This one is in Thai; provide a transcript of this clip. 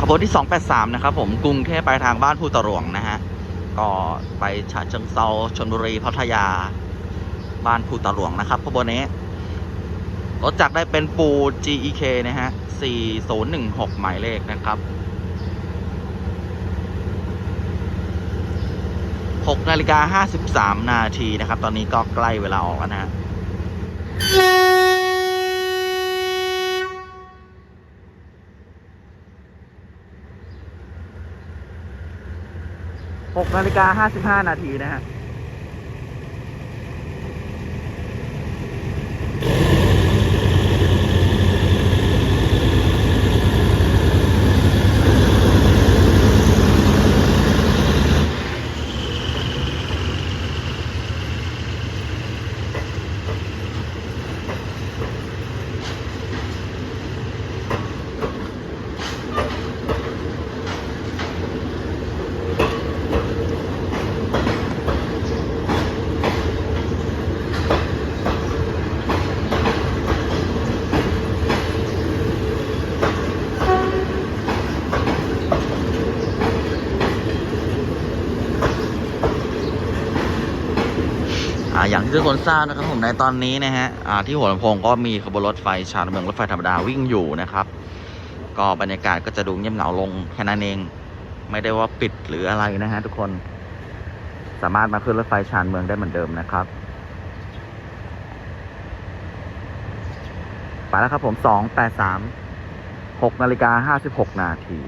ขบวนที่ 283 นะครับผมกรุงเทพไปทางบ้านภูตะหลวงนะฮะก็ไปฉะเชิงเซาชนบุรีพัทยา บ้านภูตะหลวงนะครับขบวนนี้รถจักรได้เป็นปู GEK นะฮะ 4016 หมายเลขนะครับ 6นาฬิกา53 นาทีนะครับ ตอนนี้ก็ใกล้เวลาออกแล้วนะฮะ 6นาฬิกา55 นาทีนะฮะ ออย่างที่ทุกคนทราบนะครับผมในตอนนี้นะฮะที่หัวลำโพงก็มีขบวนรถไฟชานเมืองรถไฟธรรมดาวิ่งอยู่นะครับ ก็บรรยากาศก็จะดูเงียบเหงาลงแค่นั้นเอง ไม่ได้ว่าปิดหรืออะไรนะฮะทุกคน สามารถมาขึ้นรถไฟชานเมืองได้เหมือนเดิมนะครับไปแล้วครับผม 283 6นาฬิกา56 นาที